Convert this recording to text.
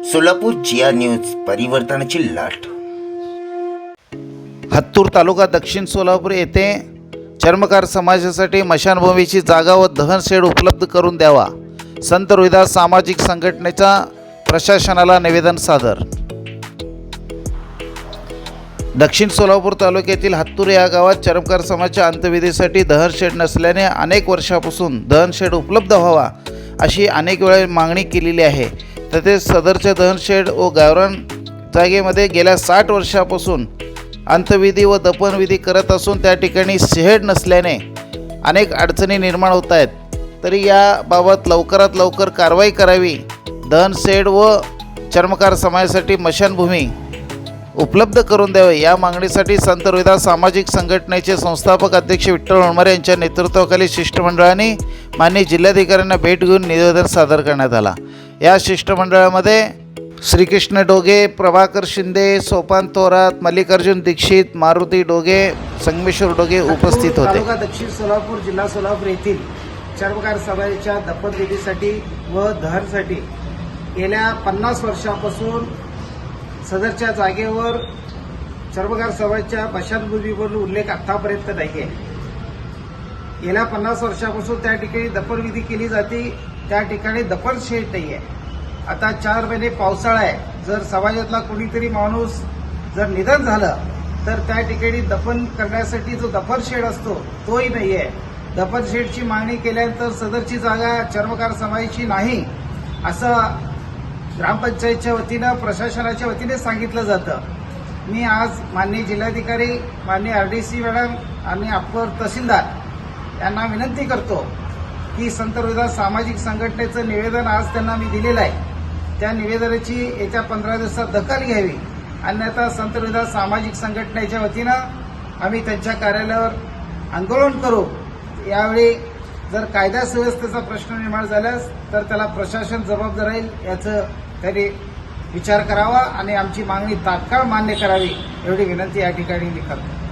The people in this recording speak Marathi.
सोलापूर जिया न्यूज परिवर्तनाची लाट. हत्तूर तालुका दक्षिण सोलापूर येथे चर्मकार समाजासाठी मशानभूमीची जागा व दहन शेड उपलब्ध करून द्यावा. संत रोहिदास सामाजिक संघटनेचा प्रशासनाला निवेदन सादर. दक्षिण सोलापूर तालुक्यातील हत्तूर या गावात चरमकार समाजाच्या अंत्यविधीसाठी दहनशेड नसल्याने अनेक वर्षापासून दहनशेड उपलब्ध व्हावा अशी अनेक वेळा मागणी केलेली आहे. तसेच सदरच्या दहनशेड व गावरान जागेमध्ये गेल्या साठ वर्षापासून अंतविधी व दफनविधी करत असून त्या ठिकाणी शेड नसल्याने अनेक अडचणी निर्माण होत आहेत. तरी याबाबत लवकरात लवकर कारवाई करावी. दहनशेड व चर्मकार समाजासाठी मशानभूमी उपलब्ध करून द्यावे. या मागणीसाठी संत रोहिदास सामाजिक संघटनेचे संस्थापक अध्यक्ष विठ्ठल होणमारे यांच्या नेतृत्वाखाली शिष्टमंडळाने मान्य जिल्हाधिकाऱ्यांना भेट घेऊन निवेदन सादर करण्यात आला. या शिष्टमंडळामध्ये श्रीकृष्ण डोगे प्रभाकर शिंदे सोपान थोरात मल्लिकार्जुन दीक्षित मारुती डोगे संगमेश्वर डोगे उपस्थित होते. दक्षिण सोलापूर जिल्हा सोलापूर येथील चर्मकार समाजाच्या दफनविधीसाठी व दहनसाठी गेल्या पन्नास वर्षापासून सदरच्या जागेवर चर्मकार समाजाच्या मशानभूमीवर उल्लेख आतापर्यंत नाही आहे. गेल्या पन्नास वर्षापासून त्या ठिकाणी दफनविधी केली जाते. त्या ठिकाणी दफन शेड नाही आहे आता चार महिने पावसाळा आहे. जर समाजातला कोणीतरी माणूस जर निधन झालं तर त्या ठिकाणी दफन करण्यासाठी जो दफन शेड असतो तोही नाही आहे दफन शेडची मागणी केल्यानंतर सदरची जागा चर्मकार समाजाची नाही असं ग्रामपंचायतच्या वतीनं प्रशासनाच्या वतीने सांगितलं जातं. मी आज माननीय जिल्हाधिकारी माननीय आर डी सी मॅडम आणि अप्पर तहसीलदार यांना विनंती करतो की संत रोहिदास सामाजिक संघटनेचं निवेदन आज त्यांना मी दिलेलं आहे. त्या निवेदनाची येत्या पंधरा दिवसात दखल घ्यावी. अन्यथा संत रोहिदास सामाजिक संघटनेच्या वतीनं आम्ही त्यांच्या कार्यालयावर आंदोलन करू. यावेळी जर कायदा सुव्यवस्थेचा प्रश्न निर्माण झाल्यास तर त्याला प्रशासन जबाबदार राहील याचं त्यांनी विचार करावा आणि आमची मागणी तात्काळ मान्य करावी एवढी विनंती या ठिकाणी मी करतो.